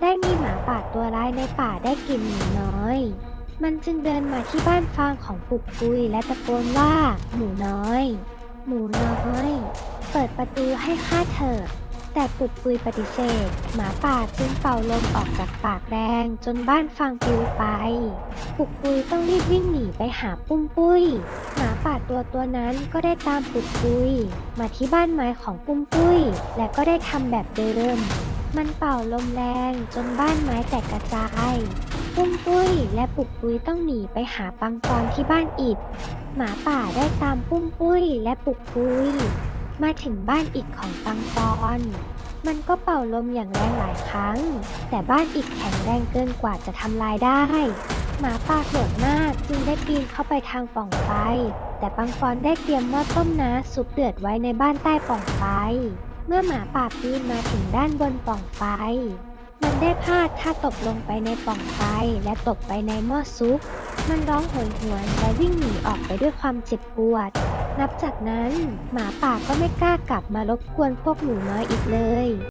ได้มีหมาป่าตัวร้ายในป่าได้กลิ่นหนูน้อย มันจึงเดินมาที่บ้านฟางของปุกปุยและตะโกนว่า หมูน้อย หมูน้อย เปิดประตูให้ข้าเถอะแต่ปุกปุยปฏิเสธ หมาป่าจึงเป่าลมออกจากปากแรงจนบ้านฟางปลิวไป ปุกปุยต้องรีบวิ่งหนีไปหาปุ้มปุ้ย หมาป่าตัวตัวนั้นก็ได้ตามปุกปุย มาที่บ้านไม้ของปุ้มปุ้ย และก็ได้ทำแบบเดิม มันเป่าลมแรงจนบ้านไม้แตกกระจายปุ้มปุ้ยและปุกปุ้ยต้องหนีไปหาปังปอนที่บ้านอิด หมาป่าได้ตามปุ้มปุ้ยและปุกปุ้ย มาถึงบ้านอิดของปังปอน มันก็เป่าลมอย่างแรงหลายครั้ง แต่บ้านอิดแข็งแรงเกินกว่าจะทำลายได้ หมาป่าโกรธมากจึงได้ปีนเข้าไปทางป่องไฟ แต่ปังปอนได้เตรียมหม้อต้มน้ำซุปเดือดไว้ในบ้านใต้ป่องไฟ เมื่อหมาป่าปีนมาถึงด้านบนปล่องไฟ มันได้พลาดท่าตกลงไปในปล่องไฟและตกไปในหม้อซุป มันร้องโหยหวนและวิ่งหนีออกไปด้วยความเจ็บปวด นับจากนั้นหมาป่าก็ไม่กล้ากลับมารบกวนพวกหนูน้อยอีกเลย